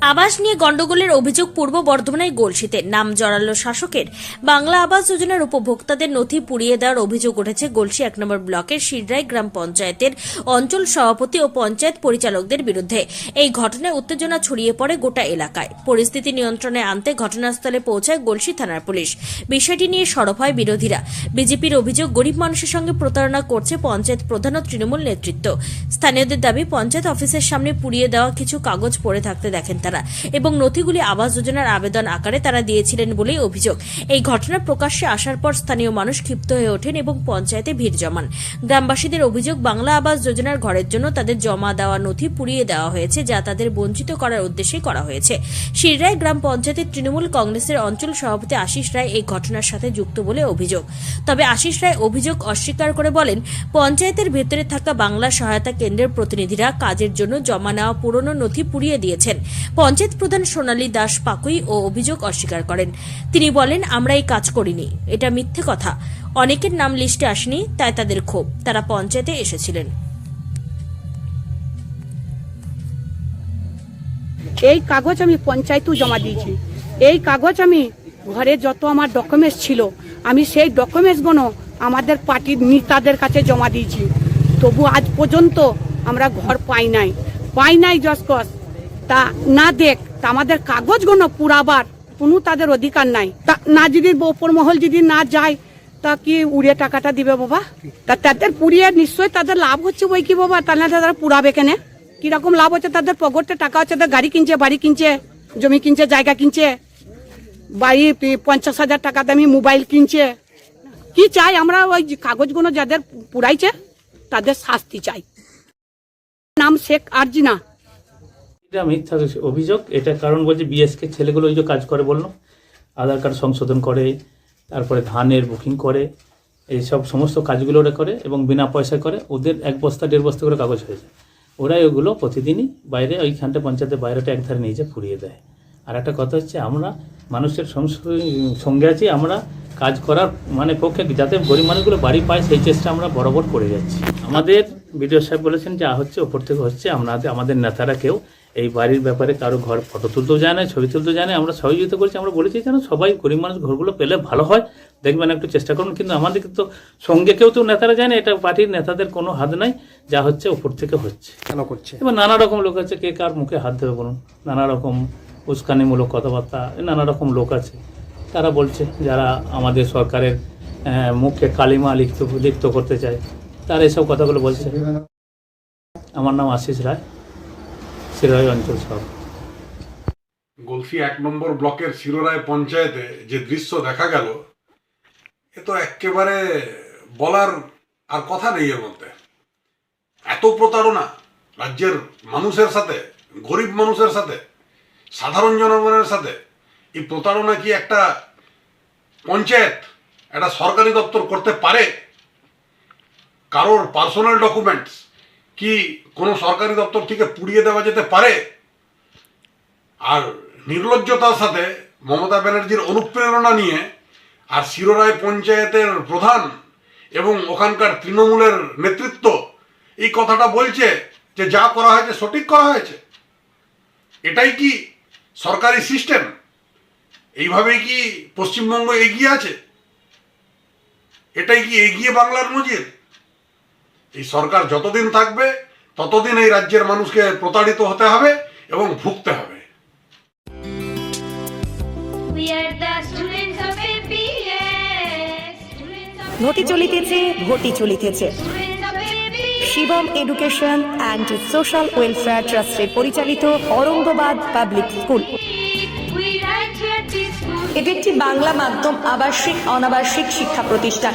আবাস নিয়ে গন্ডগোলের অভিযোগ পূর্ব বর্ধমানের গোলসিতে। নাম জড়ালো শাসকের। বাংলা আবাস যোজনার উপভোক্তাদের নথি পুড়িয়ে দেওয়ার অভিযোগ উঠেছে গোলসি এক নম্বর ব্লকের শিররাই গ্রাম পঞ্চায়েতের অঞ্চল সভাপতি ও পঞ্চায়েত পরিচালকদের বিরুদ্ধে। এই ঘটনায় উত্তেজনা ছড়িয়ে পড়ে গোটা এলাকায়। পরিস্থিতি নিয়ন্ত্রণে আনতে ঘটনাস্থলে পৌঁছায় গোলসি থানার পুলিশ। বিষয়টি নিয়ে সরব হয় বিরোধীরা। বিজেপির অভিযোগ, গরিব মানুষের সঙ্গে প্রতারণা করছে পঞ্চায়েত প্রধান ও তৃণমূল নেতৃত্ব। স্থানীয়দের দাবি, পঞ্চায়েত অফিসের সামনে পুড়িয়ে দেওয়া কিছু কাগজ পড়ে থাকতে দেখেন তারা। এবং নথিগুলি আবাস যোজনার আবেদন আকারে তারা দিয়েছিলেন বলেই অভিযোগ। এই ঘটনা প্রকাশ্যে আসার পর স্থানীয় মানুষ ক্ষিপ্ত হয়ে ওঠেন এবং পঞ্চায়েতে ভিড় জমান। গ্রামবাসীদের অভিযোগ, বাংলা আবাস যোজনার ঘরের জন্য তাদের জমা দেওয়া নথি পুড়িয়ে দেওয়া হয়েছে যা তাদের বঞ্চিত করার উদ্দেশ্যে করা হয়েছে। শিররায় গ্রাম পঞ্চায়েতের তৃণমূল কংগ্রেসের অঞ্চল সভাপতি আশিস রায় এই ঘটনার সাথে যুক্ত বলে অভিযোগ। তবে আশিস রায় অভিযোগ অস্বীকার করে বলেন, পঞ্চায়েতের ভেতরে থাকা বাংলা সহায়তা কেন্দ্রের প্রতিনিধিরা কাজের জন্য জমা নেওয়া পুরনো নথি পুড়িয়ে দিয়েছেন। পঞ্চায়েত প্রধান সোনালী দাস পাকুই ও অভিযোগ অস্বীকার করেন। তিনি বলেন, আমরা এই কাজ করিনি। এটা মিথ্যে কথা। অনেকের নাম লিস্টে আসেনি, তাই তাদের ক্ষোভ। তারা পঞ্চায়েতে এসেছিলেন। এই কাগজ আমি পঞ্চায়েতেও জমা দিয়েছি। এই কাগজ আমি ঘরে যত আমার ডকুমেন্টস ছিল, আমি সেই ডকুমেন্টসগুলো আমাদের পার্টির নেতাদের কাছে জমা দিয়েছি। তবু আজ পর্যন্ত আমরা ঘর পাই নাই। পাই নাই জসকস তা না দেখ, তা আমাদের কাগজগুলো পুরাবার, কোনো তাদের অধিকার নাই। তা না যদি ওপর মহল যদি না যায়, তা কি উড়িয়ে টাকাটা দিবে বাবা? তা তাদের পুড়িয়ে নিশ্চয়ই তাদের লাভ হচ্ছে বই কি বাবা? তাহলে তারা পুরাবে কেনে? কীরকম লাভ হচ্ছে? তাদের পকেটে টাকা হচ্ছে তাদের গাড়ি কিনছে, বাড়ি কিনছে, জমি কিনছে, জায়গা কিনছে, বাড়ি পঞ্চাশ হাজার টাকা দামি মোবাইল কিনছে। কি চাই আমরা ওই কাগজগুলো যাদের পুরাইছে তাদের শাস্তি চাই। নাম শেখ আরজিনা এটা মিথ্যা অভিযোগ এটা কারণ বলছে বিএসকে ছেলেগুলো ওই যে কাজ করে বলল। আধার কার্ড সংশোধন করে, তারপরে ধানের বুকিং করে, এইসব সমস্ত কাজগুলো ওরা করে এবং বিনা পয়সায় করে, ওদের এক বস্তা, দেড় বস্তা করে কাগজ হয়ে যায়। ওরাই ওগুলো প্রতিদিনই বাইরে ওইখানটা পঞ্চায়েতের বাইরেটা একধারে নিয়ে যায় পুড়িয়ে দেয়। আর একটা কথা হচ্ছে, আমরা মানুষের সঙ্গে আছি, আমরা কাজ করার মানে পক্ষে, যাতে গরিব মানুষগুলো বাড়ি পায়, সেই চেষ্টা আমরা বরাবর করে যাচ্ছি। আমাদের বিডিও সাহেব বলেছেন যা হচ্ছে, ওপর থেকে হচ্ছে, আমরা, আমাদের নেতারা কেউ এই বাড়ির ব্যাপারে কারও ঘর ফটো তুলতেও যায় না ছবি তুলতেও যায় না। আমরা সহযোগিতা করছি আমরা বলেছি যেন সবাই গরিব মানুষ ঘরগুলো পেলে ভালো হয়। দেখবেন একটু চেষ্টা করুন কিন্তু আমাদের তো সঙ্গে কেউ তো নেতারা যায় না এটা পার্টির নেতাদের কোনো হাত নাই যা হচ্ছে ওপর থেকে হচ্ছে। কেন করছে? এবার নানা রকম লোক আছে কে কার মুখে হাত দেবে বলুন? নানা রকম উস্কানিমূলক কথাবার্তা নানা রকম লোক আছে। তারা বলছে যারা আমাদের সরকারের মুখে কালিমা লিপ্ত লিপ্ত করতে চায় তারা এসব কথাগুলো বলছে। আমার নাম আশিস রায়। শিরাই অঞ্চল সব। গলসি এক নম্বর ব্লকের শিরোরায় পঞ্চায়েতে যে দৃশ্য দেখা গেল, এ তো একেবারে বলার আর কথা নেই এর মধ্যে। এত প্রতারণা রাজ্যের মানুষের সাথে, গরিব মানুষের সাথে, সাধারণ জনগণের সাথে, এই প্রতারণা কি একটা পঞ্চায়েত, একটা সরকারি দপ্তর করতে পারে? কারোর পার্সোনাল ডকুমেন্টস কি কোনো সরকারি দপ্তর থেকে পুড়িয়ে দেওয়া যেতে পারে? আর নির্লজ্জতার সাথে মমতা ব্যানার্জির অনুপ্রেরণা নিয়ে আর শিরোরায় পঞ্চায়েতের প্রধান এবং ওখানকার তৃণমূলের নেতৃত্ব এই কথাটা বলছে যে যা করা হয়েছে সঠিক করা হয়েছে। এটাই কি সরকারি সিস্টেম? এইভাবেই কি পশ্চিমবঙ্গ এগিয়ে আছে? এটাই কি এগিয়ে বাংলার নজির? এই সরকার যতদিন থাকবে ততদিন এই রাজ্যের মানুষকে প্রতারিত হতে হবে এবং ভুগতে হবে। ঘটি চলিতেছে ঘটি চলিতেছে. Shivam education and social welfare ট্রাস্টের পরিচালিত অরঙ্গবাদ পাবলিক স্কুল. এটি একটি বাংলা মাধ্যম আবাসিক অনাবাসিক শিক্ষা প্রতিষ্ঠান।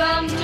I'm.